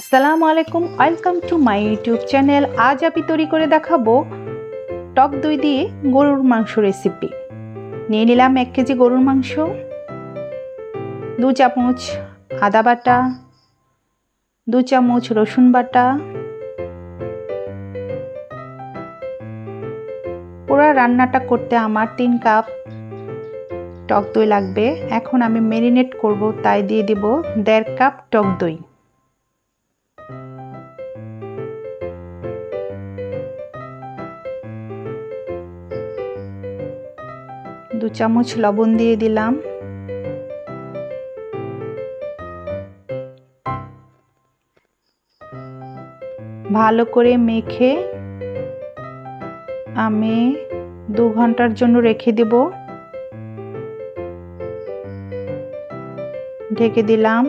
আসসালামু আলাইকুম welcome to my YouTube channel আজ আমি তৈরি করে দেখাবো টক দই দিয়ে গরুর মাংস রেসিপি নিয়ে নিলাম এক কেজি গরুর মাংস, দু চামচ আদা বাটা, দু চামচ রসুন বাটা। পুরো রান্নাটা করতে আমার তিন কাপ টক দই লাগবে। এখন আমি মেরিনেট করব, তাই দিয়ে দিব দেড় কাপ টক দই। দু চামচ লবণ দিয়ে দিলাম। ভালো করে মেখে আমি দু ঘণ্টার জন্য রেখে দেব। ঢেকে দিলাম।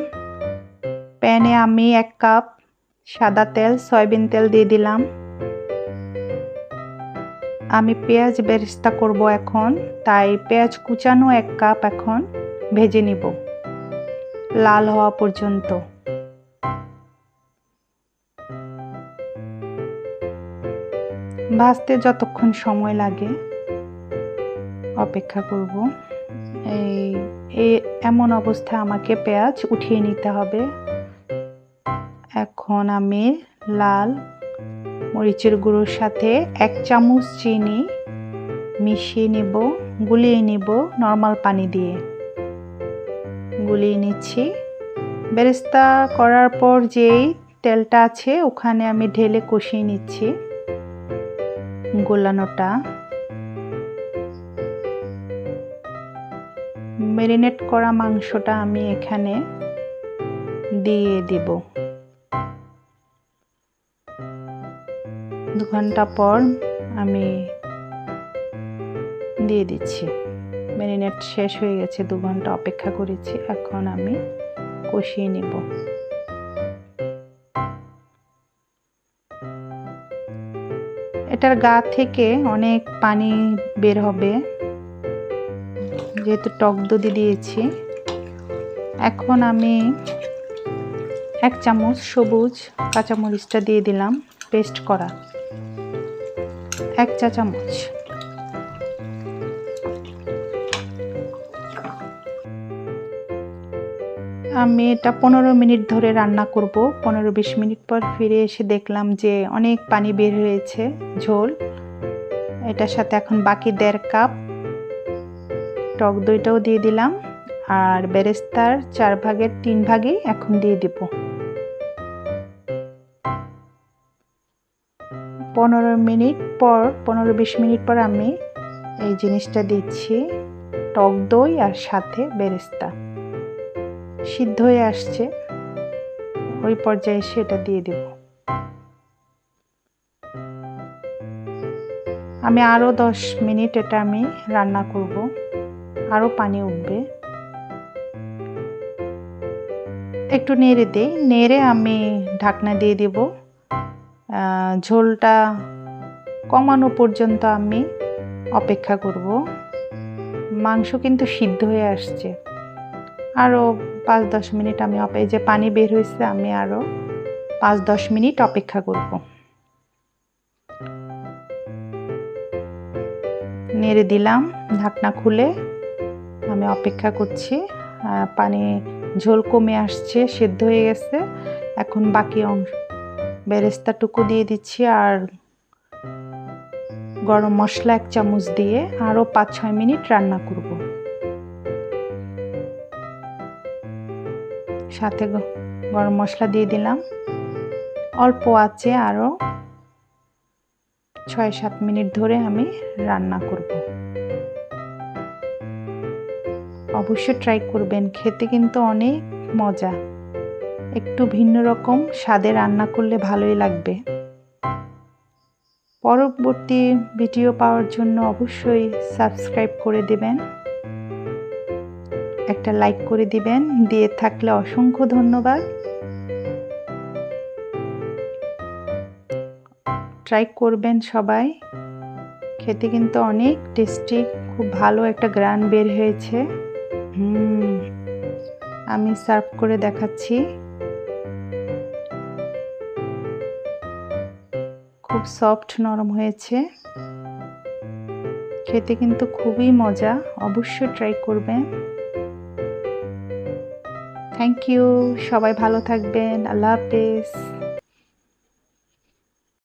প্যানে আমি এক কাপ সাদা তেল, সয়াবিন তেল দিয়ে দিলাম। আমি পেঁয়াজ বেরেস্তা করব এখন, তাই পেঁয়াজ কুচানো এক কাপ এখন ভেজে নিব, লাল হওয়া পর্যন্ত। ভাজতে যতক্ষণ সময় লাগে, অপেক্ষা করব। এই এমন অবস্থায় আমাকে পেঁয়াজ উঠিয়ে নিতে হবে। এখন আমি লাল মরিচের গুঁড়োর সাথে এক চামচ চিনি মিশিয়ে নেব, গুলিয়ে নেব নর্মাল পানি দিয়ে। গুলিয়ে নিচ্ছি। বেরেস্তা করার পর যেই তেলটা আছে ওখানে আমি ঢেলে কষিয়ে নিচ্ছি গোলানোটা। ম্যারিনেট করা মাংসটা আমি এখানে দিয়ে দেব। দু ঘণ্টা পর আমি দিয়ে দিচ্ছি। ম্যারিনেট শেষ হয়ে গেছে, দু ঘণ্টা অপেক্ষা করেছি, এখন আমি কষিয়ে নেব। এটার গা থেকে অনেক পানি বের হবে, যেহেতু টক দধি দিয়েছি। এখন আমি এক চামচ সবুজ কাঁচামরিচটা দিয়ে দিলাম, পেস্ট করা। এক চা চামচ। আমি এটা পনেরো মিনিট ধরে রান্না করব। পনেরো বিশ মিনিট পর ফিরে এসে দেখলাম যে অনেক পানি বের হয়েছে, ঝোল। এটার সাথে এখন বাকি দেড় কাপ টক দইটাও দিয়ে দিলাম। আর বেরেস্তার চার ভাগের তিন ভাগই এখন দিয়ে দিব। পনেরো মিনিট পর, পনেরো বিশ মিনিট পর আমি এই জিনিসটা দিচ্ছি। টক দই আর সাথে বেরেস্তা। সিদ্ধ হয়ে আসছে। ওই পর্যায়ে এসে এটা দিয়ে দেব। আমি আরও দশ মিনিট এটা আমি রান্না করব। আরও পানি উঠবে। একটু নেড়ে দিই। নেড়ে আমি ঢাকনা দিয়ে দেব। ঝোলটা কমানো পর্যন্ত আমি অপেক্ষা করব। মাংস কিন্তু সিদ্ধ হয়ে আসছে। আরও পাঁচ দশ মিনিট আমি অপে যে পানি বের হয়েছে, আমি আরও পাঁচ দশ মিনিট অপেক্ষা করব। নেড়ে দিলাম, ঢাকনা খুলে আমি অপেক্ষা করছি। পানি ঝোল কমে আসছে, সেদ্ধ হয়ে গেছে। এখন বাকি অংশ বেরেস্তাটুকু দিয়ে দিচ্ছি আর গরম মশলা এক চামচ দিয়ে আরও পাঁচ ছয় মিনিট রান্না করব। সাথে গরম মশলা দিয়ে দিলাম। অল্প আছে আরও ছয় সাত মিনিট ধরে আমি রান্না করব। অবশ্যই ট্রাই করবেন, খেতে কিন্তু অনেক মজা। একটু ভিন্ন রকম, স্বাদে রান্না করলে ভালোই লাগবে। পরবর্তী ভিডিও পাওয়ার জন্য অবশ্যই সাবস্ক্রাইব করে দেবেন। একটা লাইক করে দিবেন, দিয়ে থাকলে অসংখ্য ধন্যবাদ। ট্রাই করবেন সবাই। খেতে কিন্তু অনেক টেস্টি, খুব ভালো একটা গ্রান বের হয়েছে। হুম, আমি সার্ভ করে দেখাচ্ছি। খুব সফট নরম হয়েছে। খেতে কিন্তু খুবই মজা, অবশ্যই ট্রাই করবেন। থ্যাংক ইউ সবাই ভালো থাকবেন, আল্লাহ হাফেজ।